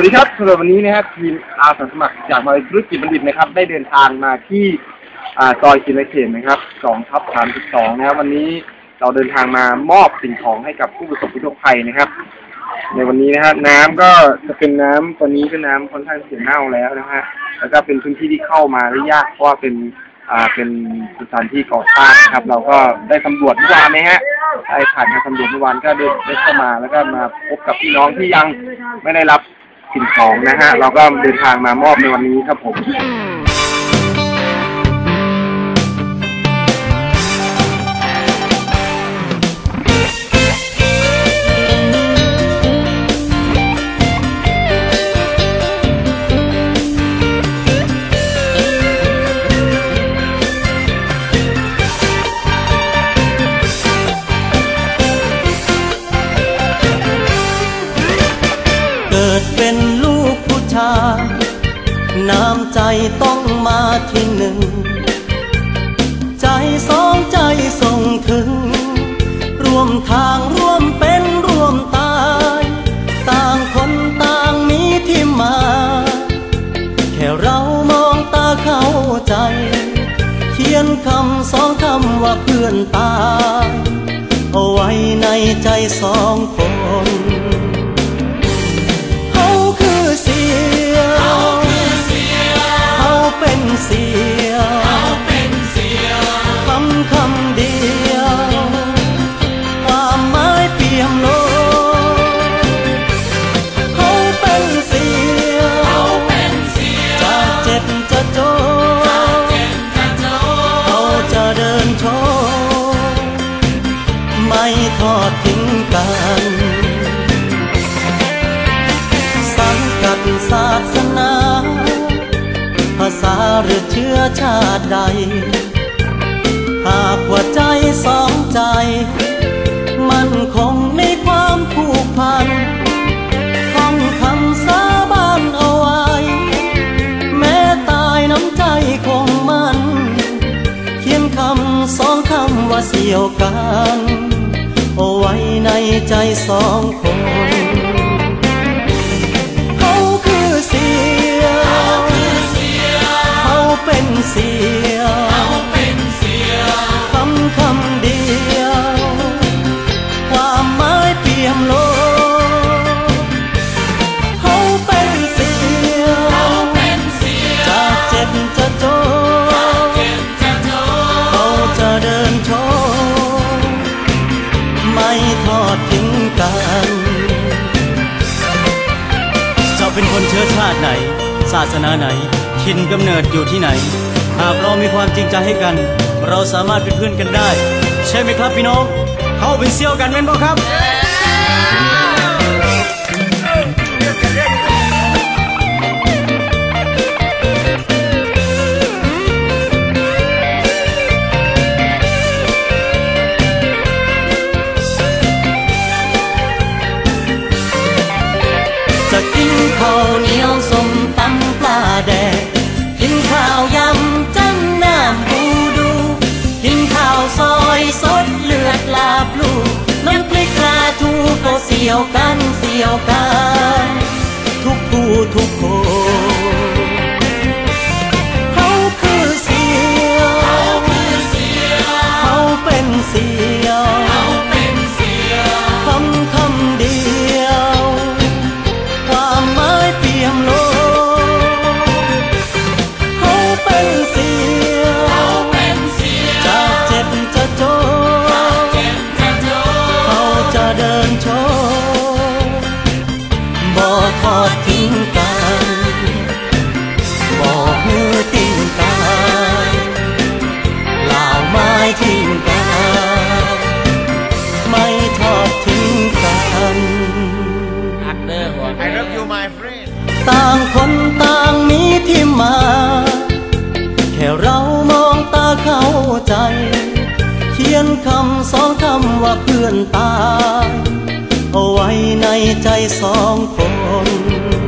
วัสดีครับสำหรับวันนี้นะครับทีมอาสาสมัครจากมหาวิทยาลัยธุรกิจบัณฑิตนะครับ ได้เดินทางมาที่ซอยกินเขตนะครับ2ทับ32นะครับวันนี้เราเดินทางมามอบสิ่งของให้กับผู้ประสบอุทกภัยนะครับ ในวันนี้นะครับน้ำก็จะเป็นน้ำตอนนี้เป็นน้ำค่อนข้างเสียเน่าแล้วนะฮะแล้วก็เป็นพื้นที่ที่เข้ามาได้ยากเพราะว่าเป็นอ่าเป็นสถานที่ก่อสร้างนะครับ เราก็ได้สำรวจเมื่อวานนะฮะได้ผ่านการสำรวจเมื่อวานก็ได้ได้เข้ามาแล้วก็มาพบกับพี่น้องที่ยังไม่ได้รับ สิ่งของนะฮะ เราก็เดินทางมามอบในวันนี้ครับผมา น้ำใจต้องมาที่หนึ่ง ใจสองใจส่งถึง ร่วมทางร่วมเป็นร่วมตาย ต่างคนต่างมีที่มา แค่เรามองตาเข้าใจ เขียนคำสองคำว่าเพื่อนตายเอาไว้ในใจสองคน ระโจเขาจะเดินโชว์ไม่ทอดทิ้งกันสังกัดศาสนา ภาษาหรือเชื้อชาติใด ว่าเสี่ยวกัน เอาไว้ในใจสองคน กัน เจ้าเป็นคนเชื้อชาติไหน ศาสนาไหนถิ่นกำเนิดอยู่ที่ไหน หากเรามีความจริงใจให้กัน เราสามารถเป็นเพื่อนกันได้ ใช่ไหมครับพี่น้อง เขาเป็นเซี่ยวกันแม่นบ่ครับ ยวกันเสียวกัน ทุกผู้ทุกคนเขาคือเสียวเขาเป็นเสียวคำคำเดียว ความหมายเปี่ยมโลกเขาเป็นเสียว ดทิ้งกันบ่มือติ้งกันลาวไม้ทิ้งกันไม่ทอดทิ้งกัน I love you my friend ต่างคนต่างมีที่มา แค่เรามองตาเข้าใจ เขียนคำสองคำว่าเพื่อนตาย เอาไว้ในใจสองคน